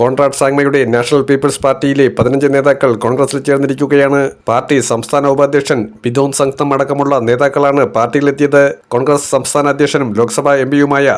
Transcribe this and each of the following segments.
Conrad സാങ്മയുടെ national people's പാർട്ടിയിലെ പതിനഞ്ച് നേതാക്കൾ കോൺഗ്രസിൽ ചേർന്നിരിക്കുകയാണ്. പാർട്ടി സംസ്ഥാന ഉപാധ്യക്ഷൻ ബിദോൻ സംഘം അടക്കമുള്ള നേതാക്കളാണ് പാർട്ടിയിലെത്തിയത്. കോൺഗ്രസ് സംസ്ഥാന അധ്യക്ഷനും ലോക്സഭാ എം പിയുമായ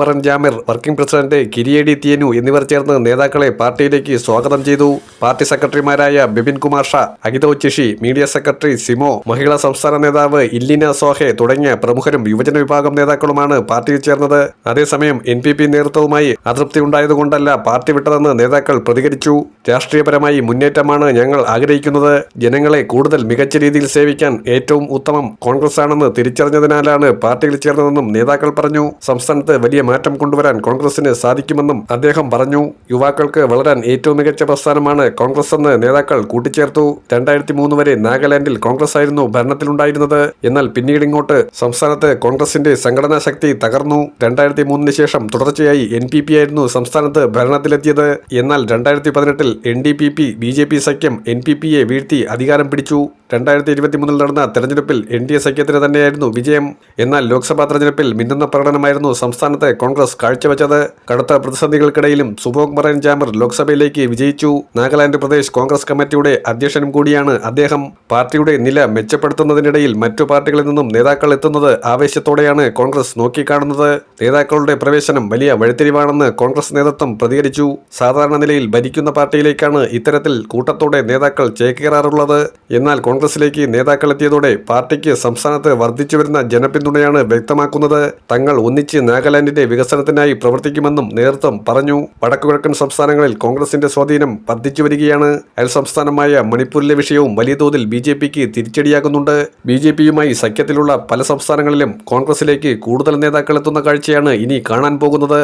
മറൻ ജാമിർ വർക്കിംഗ് പ്രസിഡന്റ് കിരിയേടി തിയനു എന്നിവർ ചേർന്ന് നേതാക്കളെ പാർട്ടിയിലേക്ക് സ്വാഗതം ചെയ്തു. പാർട്ടി സെക്രട്ടറിമാരായ ബിപിൻ കുമാർ ഷാ അഗിതോ ചിഷി മീഡിയ സെക്രട്ടറി സിമോ മഹിളാ സംസ്ഥാന നേതാവ് ഇല്ലിന സോഹെ തുടങ്ങിയ പ്രമുഖരും യുവജന വിഭാഗം നേതാക്കളുമാണ് പാർട്ടിയിൽ ചേർന്നത്. അതേസമയം എൻ പി പി നേതൃത്വവുമായി അതൃപ്തി ഉണ്ടായതുകൊണ്ടല്ല പാർട്ടി വിട്ടതെന്ന് നേതാക്കൾ പ്രതികരിച്ചു. രാഷ്ട്രീയപരമായി മുന്നേറ്റമാണ് ഞങ്ങൾ ആഗ്രഹിക്കുന്നത്. ജനങ്ങളെ കൂടുതൽ മികച്ച രീതിയിൽ സേവിക്കാൻ ഏറ്റവും ഉത്തമം കോൺഗ്രസ് ആണെന്ന് തിരിച്ചറിഞ്ഞതിനാലാണ് പാർട്ടിയിൽ ചേർന്നതെന്നും നേതാക്കൾ പറഞ്ഞു. സംസ്ഥാനത്ത് വലിയ മാറ്റം കൊണ്ടുവരാൻ കോൺഗ്രസിന് സാധിക്കുമെന്നും അദ്ദേഹം പറഞ്ഞു. യുവാക്കൾക്ക് വളരാൻ ഏറ്റവും മികച്ച പ്രസ്ഥാനമാണ് കോൺഗ്രസ് എന്ന് നേതാക്കൾ കൂട്ടിച്ചേർത്തു. രണ്ടായിരത്തി മൂന്ന് വരെ നാഗാലാൻഡിൽ കോൺഗ്രസ് ആയിരുന്നു ഭരണത്തിലുണ്ടായിരുന്നത്. എന്നാൽ പിന്നീട് ഇങ്ങോട്ട് സംസ്ഥാനത്ത് കോൺഗ്രസിന്റെ സംഘടനാ ശക്തി തകർന്നു. രണ്ടായിരത്തി മൂന്നിന് ശേഷം തുടർച്ചയായി എൻ ആയിരുന്നു സംസ്ഥാനത്ത് ഭരണത്തിലെത്തിയത്. എന്നാൽ രണ്ടായിരത്തി പതിനെട്ടിൽ N D P P B J P സഖ്യം എൻ പി പിയെ വീഴ്ത്തി അധികാരം പിടിച്ചു. രണ്ടായിരത്തി ഇരുപത്തിമൂന്നിൽ നടന്ന തെരഞ്ഞെടുപ്പിൽ എൻ ഡി എ സഖ്യത്തിന് തന്നെയായിരുന്നു വിജയം. എന്നാൽ ലോക്സഭാ തെരഞ്ഞെടുപ്പിൽ മിന്നുന്ന പ്രകടനമായിരുന്നു സംസ്ഥാനത്തെ കോൺഗ്രസ് കാഴ്ചവെച്ചത്. കടുത്ത പ്രതിസന്ധികൾക്കിടയിലും സുബോക് മറൈൻ ജാമർ ലോക്സഭയിലേക്ക് വിജയിച്ചു. നാഗാലാൻഡ് പ്രദേശ് കോൺഗ്രസ് കമ്മിറ്റിയുടെ അധ്യക്ഷനും കൂടിയാണ് അദ്ദേഹം. പാർട്ടിയുടെ നില മെച്ചപ്പെടുത്തുന്നതിനിടയിൽ മറ്റു പാർട്ടികളിൽ നിന്നും നേതാക്കൾ എത്തുന്നത് ആവേശത്തോടെയാണ് കോൺഗ്രസ് നോക്കിക്കാണുന്നത്. നേതാക്കളുടെ പ്രവേശനം വലിയ വഴിത്തിരിവാണെന്ന് കോൺഗ്രസ് നേതൃത്വം പ്രതികരിച്ചു. സാധാരണ നിലയിൽ ഭരിക്കുന്ന പാർട്ടിയിലേക്കാണ് ഇത്തരത്തിൽ കൂട്ടത്തോടെ നേതാക്കൾ ചേക്കേറാറുള്ളത്. എന്നാൽ കോൺഗ്രസിലേക്ക് നേതാക്കൾ എത്തിയതോടെ പാർട്ടിക്ക് സംസ്ഥാനത്ത് വർദ്ധിച്ചു വരുന്ന ജനപിന്തുണയാണ് വ്യക്തമാക്കുന്നത്. തങ്ങൾ ഒന്നിച്ച് നാഗാലാൻഡിന്റെ വികസനത്തിനായി പ്രവർത്തിക്കുമെന്നും നേതൃത്വം പറഞ്ഞു. വടക്കുകിഴക്കൻ സംസ്ഥാനങ്ങളിൽ കോൺഗ്രസിന്റെ സ്വാധീനം വർദ്ധിച്ചു വരികയാണ് അയൽ സംസ്ഥാനമായ മണിപ്പൂരിലെ വിഷയവും വലിയ തോതിൽ ബി ജെ പിക്ക് തിരിച്ചടിയാകുന്നുണ്ട്. ബി ജെ പിയുമായി സഖ്യത്തിലുള്ള പല സംസ്ഥാനങ്ങളിലും കോൺഗ്രസിലേക്ക് കൂടുതൽ നേതാക്കൾ എത്തുന്ന കാഴ്ചയാണ് ഇനി കാണാൻ പോകുന്നത്.